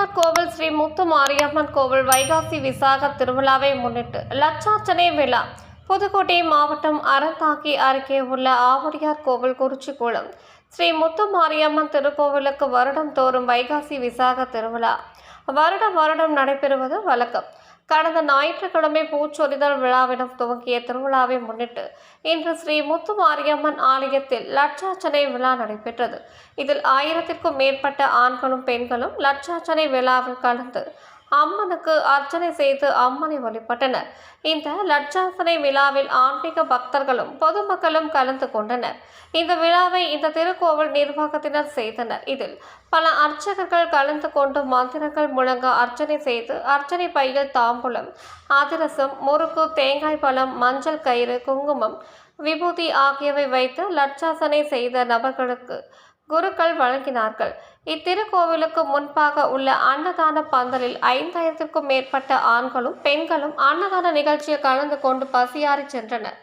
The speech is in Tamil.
ஆழ்வார் கோவில் ஸ்ரீ முத்து மாரியம்மன் கோவில் வைகாசி விசாக திருவிழாவை முன்னிட்டு லட்சார்ச்சனை விழா. புதுக்கோட்டை மாவட்டம் அறந்தாக்கி அருகே உள்ள ஆவடியார் கோவில் குறிச்சிக்குளம். ஸ்ரீ முத்து மாரியம்மன் திருக்கோவிலுக்கு வருடம் தோறும் வைகாசி விசாக திருவிழா. வருடம் வருடம் நடைபெறுவது வழக்கம். கடந்த ஞாயிற்றுக்கிழமை பூச்சொரிதல் விழாவிடம் துவங்கிய திருவிழாவை முன்னிட்டு இன்று ஸ்ரீ முத்து மாரியம்மன் ஆலயத்தில் லட்சாச்சனை விழா நடைபெற்றது. இதில் ஆயிரத்திற்கும் மேற்பட்ட ஆண்களும் பெண்களும் லட்சாச்சனை விழாவில் கலந்து அம்மனுக்கு அர்ச்சனை செய்து அம்மனை வழிபட்டனர். இந்த லட்சாசனை விழாவில் ஆன்மீக பக்தர்களும் பொதுமக்களும் கலந்து கொண்டனர். இந்த விழாவை இந்த திருக்கோவில் நிர்வாகத்தினர் செய்தனர். இதில் பல அர்ச்சகர்கள் கலந்து கொண்டு மந்திரங்கள் முழங்க அர்ச்சனை செய்து அர்ச்சனை பையில் தாம்பூலம் அதிரசம் முறுக்கு தேங்காய் பழம் மஞ்சள் கயிறு குங்குமம் விபூதி ஆகியவை வைத்து லட்சாசனை செய்த நபர்களுக்கு குருக்கள் வழங்கினார்கள். இத்திருக்கோவிலுக்கு முன்பாக உள்ள அன்னதான பந்தலில் ஐந்தாயிரத்திற்கும் மேற்பட்ட ஆண்களும் பெண்களும் அன்னதான நிகழ்ச்சியில் கலந்து கொண்டு பசியாறி சென்றனர்.